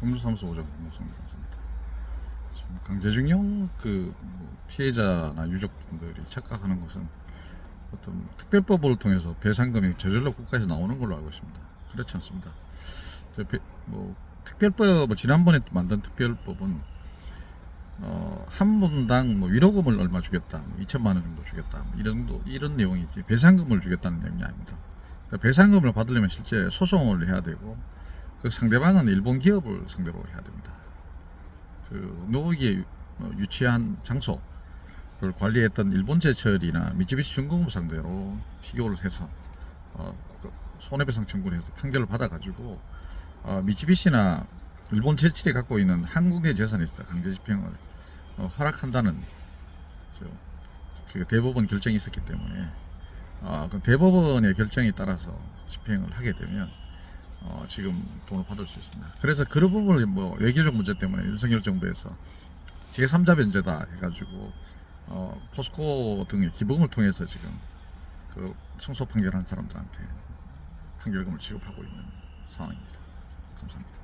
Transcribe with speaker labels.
Speaker 1: 법률사무소 오장 공무성입니다. 지금 강제징용 그뭐 피해자나 유족분들이 착각하는 것은 어떤 특별법을 통해서 배상금이 저절로 국가에서 나오는 걸로 알고 있습니다. 그렇지 않습니다. 뭐 특별법을 지난번에 만든 특별법은 어, 한 분당 뭐 위로금을 얼마 주겠다, 뭐 2천만 원 정도 주겠다, 뭐 이런 정도 이런 내용이지 배상금을 주겠다는 내용이 아닙니다. 그러니까 배상금을 받으려면 실제 소송을 해야 되고 그 상대방은 일본 기업을 상대로 해야 됩니다. 그 노기에 어, 유치한 장소 를 관리했던 일본 제철이나 미쯔비시 중공업 상대로 피고를 해서 어, 그 손해배상 청구를 해서 판결을 받아가지고 어, 미쯔비시나 일본 제철이 갖고 있는 한국의 재산에 있어 강제 집행을 어, 허락한다는 저, 그 대법원 결정이 있었기 때문에 어, 그 대법원의 결정에 따라서 집행을 하게 되면 어, 지금 돈을 받을 수 있습니다. 그래서 그런 부분을 뭐 외교적 문제 때문에 윤석열 정부에서 제3자 변제다 해가지고 어, 포스코 등의 기금을 통해서 지금 그 승소 판결한 사람들한테 판결금을 지급하고 있는 상황입니다. 감사합니다.